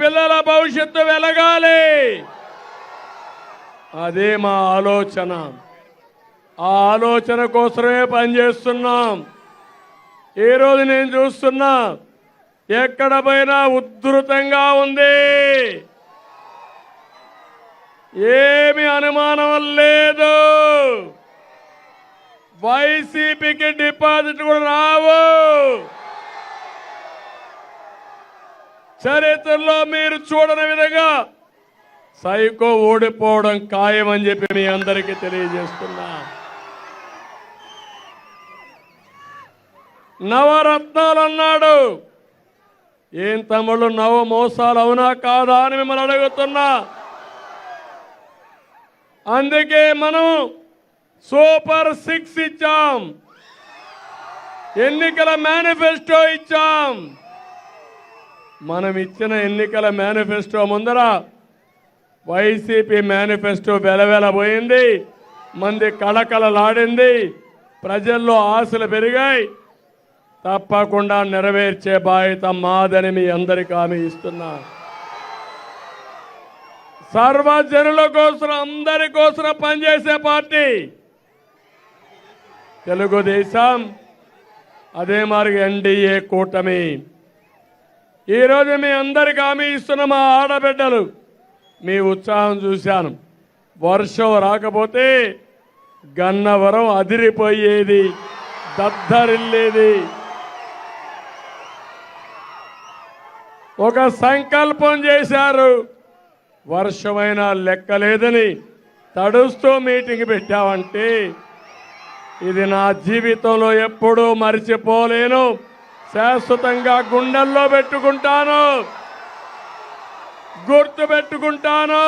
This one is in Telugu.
పిల్లల భవిష్యత్తు వెలగాలి. అదే మా ఆలోచన. ఆ ఆలోచన కోసమే పనిచేస్తున్నాం. ఈ రోజు నేను చూస్తున్నా ఎక్కడ పోయినా ఉద్ధృతంగా ఉంది. ఏమి అనుమానం లేదు. వైసీపీకి డిపాజిట్ కూడా రావు. చరిత్రలో మీరు చూడని విధంగా సైకో ఓడిపోవడం ఖాయమని చెప్పి మీ అందరికీ తెలియజేస్తున్నా. నవరత్నాలు అన్నాడు ఏం తమ్ముళ్ళు నవ మోసాలు అవునా కాదా అని మిమ్మల్ని అడుగుతున్నా. అందుకే మనం సూపర్ సిక్స్ ఇచ్చాం. ఎన్నికల మేనిఫెస్టో ఇచ్చాం. మనం ఇచ్చిన ఎన్నికల మేనిఫెస్టో ముందర వైసీపీ మేనిఫెస్టో వెలవెలబోయింది మంది కళకళలాడింది. ప్రజల్లో ఆశలు పెరిగాయి. తప్పకుండా నెరవేర్చే బాధ్యత మాదని మీ అందరికీ హామీ ఇస్తున్నా. సర్వజనుల కోసం అందరి కోసం పనిచేసే పార్టీ తెలుగుదేశం. అదే మరి ఎన్డీఏ కూటమి. ఈరోజు మీ అందరికి హామీ ఇస్తున్న మా ఆడబిడ్డలు. మీ ఉత్సాహం చూశాను. వర్షం రాకపోతే గన్నవరం అదిరిపోయేది దద్దరిల్లేది. ఒక సంకల్పం చేశారు. వర్షమైన లెక్కలేదని తడుస్తూ మీటింగ్ పెట్టావంటే ఇది నా జీవితంలో ఎప్పుడూ మర్చిపోలేను. శాశ్వతంగా గుండెల్లో పెట్టుకుంటాను. గుర్తు పెట్టుకుంటాను.